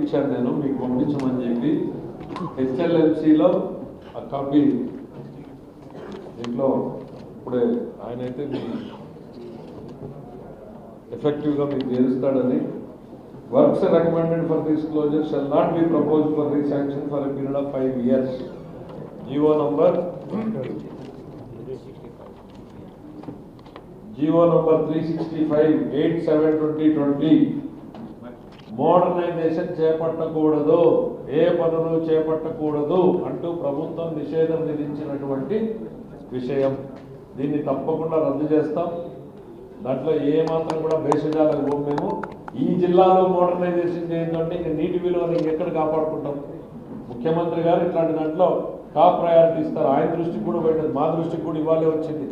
ఇచ్చాను నేను మీకు పంపించమని చెప్పి హెచ్ఎల్ఎంసీలో ఆ కాపీ దీంట్లో ఇప్పుడే ఆయన అయితే మీ ఎఫెక్టివ్గా మీకు చేస్తాడని works recommended for disclosure shall not be proposed for resanction for a period of five years. GO number GO number three sixty five eight seven twenty twenty modernization చేపట్టకూడదు ఏ పనులు చేపట్టకూడదు అంటూ ప్రభుత్వం నిషేధం విధించినటువంటి విషయం. దీన్ని తప్పకుండా రద్దు చేస్తాం. దాంట్లో ఏమాత్రం కూడా భేషజాలకు పోం మేము ఈ జిల్లాలో మోడర్నైజేషన్ చేయాలంటే ఇంకా నీటి విలువను ఇంకెక్కడ కాపాడుకుంటాం? ముఖ్యమంత్రి గారు ఇట్లాంటి దాంట్లో టాప్ ప్రయారిటీ ఇస్తారు. ఆయన దృష్టికి కూడా పెట్టదు మా దృష్టికి కూడా ఇవ్వాలే వచ్చింది.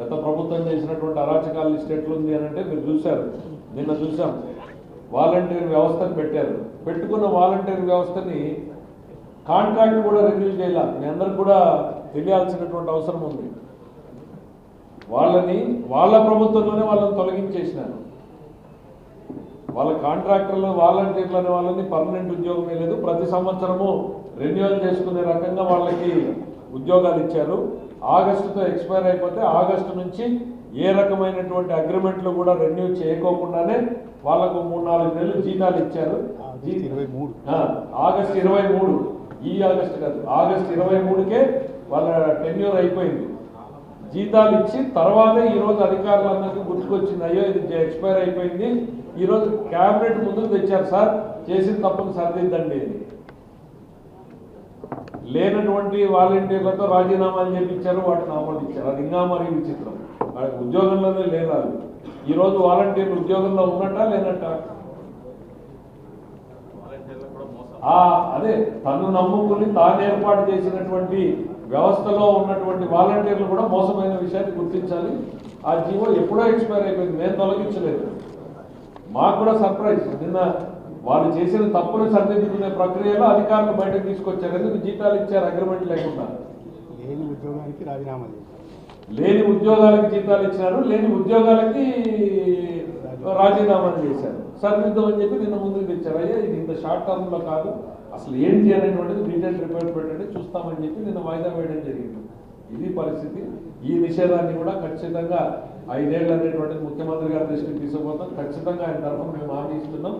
గత ప్రభుత్వం చేసినటువంటి అరాచకాలు స్టేట్లు ఉంది అని అంటే మీరు చూశారు. నిన్న చూసాం వాలంటీర్ వ్యవస్థను పెట్టారు. పెట్టుకున్న వాలంటీర్ వ్యవస్థని కాంట్రాక్ట్ కూడా రెన్యూ చేయాలి. మీ అందరికి కూడా తెలియాల్సినటువంటి అవసరం ఉంది. వాళ్ళని వాళ్ళ ప్రభుత్వంలోనే వాళ్ళని తొలగించేసినారు. వాళ్ళ కాంట్రాక్టర్లు వాలంటీర్లు అనే వాళ్ళని పర్మనెంట్ ఉద్యోగమే లేదు. ప్రతి సంవత్సరము రెన్యువల్ చేసుకునే రకంగా వాళ్ళకి ఉద్యోగాలు ఇచ్చారు. ఆగస్టుతో ఎక్స్పైర్ అయిపోతే ఆగస్టు నుంచి ఏ రకమైనటువంటి అగ్రిమెంట్లు కూడా రెన్యూ చేయకోకుండానే వాళ్ళకు మూడు నాలుగు నెలలు జీతాలు ఇచ్చారు. ఆగస్టు ఇరవై మూడు. ఈ ఆగస్టు కాదు ఆగస్టు ఇరవై మూడుకే వాళ్ళ టెన్యూర్ అయిపోయింది. జీతాలు ఇచ్చి తర్వాతే ఈ రోజు అధికారులందరికీ గుర్తుకొచ్చింది అయ్యో ఇది ఎక్స్పైర్ అయిపోయింది. ఈ రోజు క్యాబినెట్ ముందుకు తెచ్చారు సార్ చేసిన తప్పును సరిదిద్దండి లేనటువంటి వాలంటీర్లతో రాజీనామాలు చేయించారు వాటిని ఆమోదించారు. అది ఇంకా మరీ విచిత్రం. వాళ్ళకి ఉద్యోగంలోనే లేదా ఈ రోజు వాలంటీర్లు ఉద్యోగంలో ఉన్నట్టా లేనట్ట? అదే తను నమ్ముకుని తాను ఏర్పాటు చేసినటువంటి వ్యవస్థలో ఉన్నటువంటి వాలంటీర్లు కూడా మోసమైన విషయాన్ని గుర్తించాలి. ఆ జీవో ఎప్పుడో ఎక్స్పైర్ అయిపోయింది. నేను తొలగించలేదు. మాకు కూడా సర్ప్రైజ్. నిన్న వాళ్ళు చేసిన తప్పును సరిదిద్దుకునే ప్రక్రియలో అధికారులు బయటకు తీసుకొచ్చారు ఎందుకు జీతాలు ఇచ్చారు అగ్రిమెంట్ లేకుండా. లేని ఉద్యోగానికి రాజీనామా లేని ఉద్యోగాలకి జీతాలు ఇచ్చినారు లేని ఉద్యోగాలకి రాజీనామాలు చేశారు. సరిదిద్దాం అని చెప్పి నిన్న ముందుకు తెచ్చారు అయ్యా ఇది ఇంత షార్ట్ టర్మ్లో కాదు. అసలు ఏంటి అనేటువంటిది డీటెయిల్ రిపోర్ట్ పెట్టండి చూస్తామని చెప్పి నిన్న వాయిదా వేయడం జరిగింది. ఇది పరిస్థితి. ఈ నిషేధాన్ని కూడా ఖచ్చితంగా ఐదేళ్ళు అనేటువంటిది ముఖ్యమంత్రి గారి దృష్టికి తీసుకుపోతాం. ఖచ్చితంగా ఆయన తరఫున మేము హామీ ఇస్తున్నాం.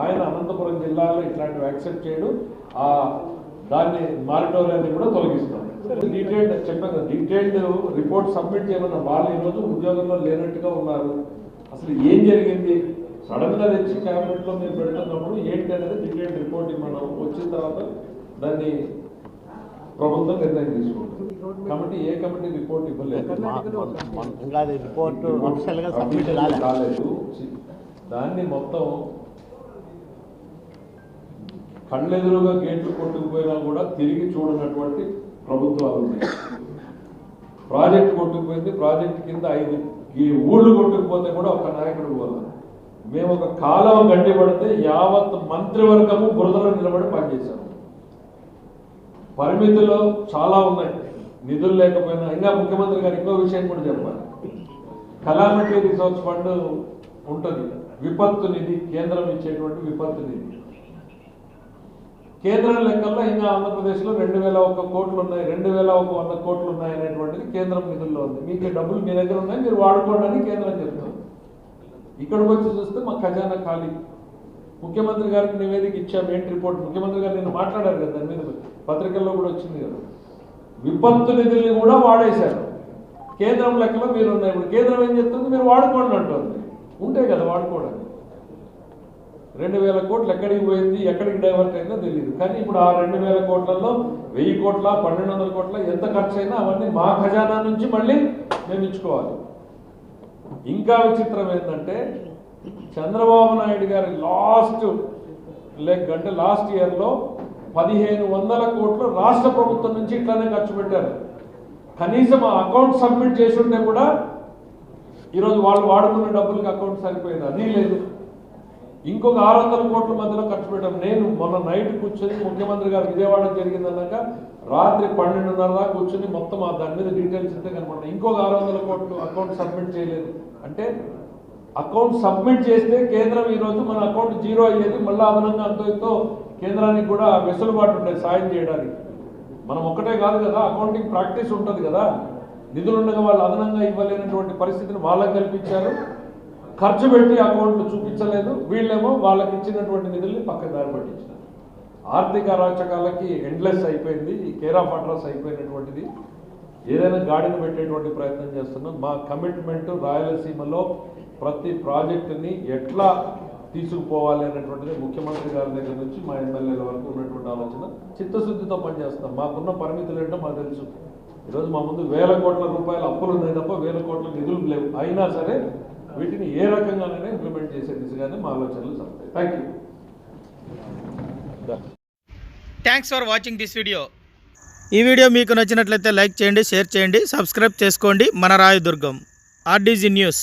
ఆయన అనంతపురం జిల్లాలో ఇట్లాంటివి యాక్సెప్ట్ చేయడు. ఆ దాన్ని మారిటోరియాన్ని కూడా తొలగిస్తాం. డీటెయిల్డ్ చెప్పాను డీటెయిల్డ్ రిపోర్ట్ సబ్మిట్ చేయమన్న వాళ్ళు ఈరోజు ఉద్యోగంలో లేనట్టుగా ఉన్నారు. అసలు ఏం జరిగింది? సడన్గా తెచ్చి క్యాబినెట్లో మేము పెడుతున్నప్పుడు ఏంటి అనేది డీటెయిల్డ్ రిపోర్ట్ మనం వచ్చిన తర్వాత దాన్ని ప్రభుత్వం నిర్ణయం తీసుకుంటుంది. కాబట్టి ఏ కమిటీ రిపోర్ట్ ఇవ్వలేదు. కాలేదు. దాన్ని మొత్తం కళ్ళెదురుగా గేట్లు కొట్టుకుపోయినా కూడా తిరిగి చూడనటువంటి ప్రభుత్వాలు ఉన్నాయి ప్రాజెక్ట్ కొట్టుకుపోయింది. ప్రాజెక్ట్ కింద ఐదు ఈ ఊళ్ళు కొట్టుకుపోతే కూడా ఒక నాయకుడు పోలేదు మేము ఒక కాలం గడ్డి పడితే యావత్ మంత్రివర్గము బురదలో నిలబడి పనిచేశాము. పరిమితులు చాలా ఉన్నాయి. నిధులు లేకపోయినా. ఇంకా ముఖ్యమంత్రి గారు ఇంకో విషయం కూడా చెప్పాలి. కలామిటీ రిసోర్స్ ఫండ్ ఉంటుంది. విపత్తు నిధి కేంద్రం ఇచ్చేటువంటి విపత్తు నిధి. కేంద్రం లెక్కల్లో ఇంకా ఆంధ్రప్రదేశ్లో రెండు వేల ఒక్క కోట్లు ఉన్నాయి. రెండు వేల ఒక వంద కోట్లు ఉన్నాయి అనేటువంటిది కేంద్రం నిధుల్లో ఉంది. మీకు డబ్బులు మీ దగ్గర ఉన్నాయి. మీరు వాడుకోండి కేంద్రం చెప్తుంది. ఇక్కడికి వచ్చి చూస్తే మా ఖజానా ఖాళీ. ముఖ్యమంత్రి గారికి నివేదిక ఇచ్చాము ఏంటి రిపోర్ట్? ముఖ్యమంత్రి గారు నేను మాట్లాడారు కదా దాని మీద పత్రికల్లో కూడా వచ్చింది కదా. విపత్తు నిధుల్ని కూడా వాడేశారు. కేంద్రం లెక్కలో మీరు ఉన్నాయి ఇప్పుడు కేంద్రం ఏం చెప్తుంది? మీరు వాడుకోండి అంటుంది. ఉంటే కదా వాడుకోవడానికి. రెండు వేల కోట్లు ఎక్కడికి పోయింది ఎక్కడికి డైవర్ట్ అయిందో తెలియదు కానీ ఇప్పుడు ఆ రెండు వేల కోట్లలో వెయ్యి కోట్ల పన్నెండు వందల కోట్ల ఎంత ఖర్చు అయినా అవన్నీ మా ఖజానా నుంచి మళ్ళీ మేము ఇచ్చుకోవాలి. ఇంకా విచిత్రం ఏంటంటే చంద్రబాబు నాయుడు గారి లాస్ట్ లెగ్ అంటే లాస్ట్ ఇయర్లో పదిహేను వందల కోట్లు రాష్ట్ర ప్రభుత్వం నుంచి ఇట్లానే ఖర్చు పెట్టారు. కనీసం ఆ అకౌంట్ సబ్మిట్ చేసి ఉంటే కూడా ఈరోజు వాళ్ళు వాడుకున్న డబ్బులకి అకౌంట్ సరిపోయింది అది లేదు. ఇంకొక ఆరు వందల కోట్ల మధ్యలో ఖర్చు పెట్టాం. నేను మొన్న నైట్ కూర్చొని ముఖ్యమంత్రి గారు విజయవాడ జరిగిందన్నాక రాత్రి పన్నెండున్నర దాకా కూర్చొని మొత్తం ఆ దాని మీద డీటెయిల్స్ ఉంటే కనపడ్డా ఇంకొక ఆరు వందల కోట్లు అకౌంట్ సబ్మిట్ చేయలేదు. అంటే అకౌంట్ సబ్మిట్ చేస్తే కేంద్రం ఈరోజు మన అకౌంట్ జీరో అయ్యేది మళ్ళీ అదనంగా అంతో ఎంతో కేంద్రానికి కూడా వెసులుబాటు ఉండేది సాయం చేయడానికి. మనం ఒక్కటే కాదు కదా అకౌంటింగ్ ప్రాక్టీస్ ఉంటుంది కదా. నిధులు ఉండగా వాళ్ళు అదనంగా ఇవ్వలేనటువంటి పరిస్థితిని వాళ్ళకి కల్పించారు. ఖర్చు పెట్టి అకౌంట్లు చూపించలేదు. వీళ్ళేమో వాళ్ళకి ఇచ్చినటువంటి నిధుల్ని పక్కన దారి పట్టించారు ఆర్థిక అరాచకాలకి ఎండ్లెస్ అయిపోయింది. ఈ కేర్ ఆఫ్ అడ్రస్ అయిపోయినటువంటిది ఏదైనా గాడిని పెట్టేటువంటి ప్రయత్నం చేస్తున్నాం. మా కమిట్మెంట్ రాయలసీమలో ప్రతి ప్రాజెక్టుని ఎట్లా తీసుకుపోవాలి అనేటువంటిది ముఖ్యమంత్రి గారి దగ్గర నుంచి మా ఎమ్మెల్యేల వరకు ఉన్నటువంటి ఆలోచన. చిత్తశుద్ధితో పనిచేస్తాం. మాకున్న పరిమితులు ఏంటో మాకు తెలుసు. ఈరోజు మా ముందు వేల కోట్ల రూపాయల అప్పులు ఉన్నాయి తప్ప వేల కోట్ల నిధులు లేవు. అయినా సరే వీటిని ఏ రకంగానైనా ఇంప్లిమెంట్ చేసే దిశగానే మా ఆలోచనలు సాగుతాయి. Thank you thanks for watching this video ఈ వీడియో మీకు నచ్చినట్లయితే లైక్ చేయండి షేర్ చేయండి సబ్స్క్రైబ్ చేసుకోండి. మన రాయదుర్గం. RDG news.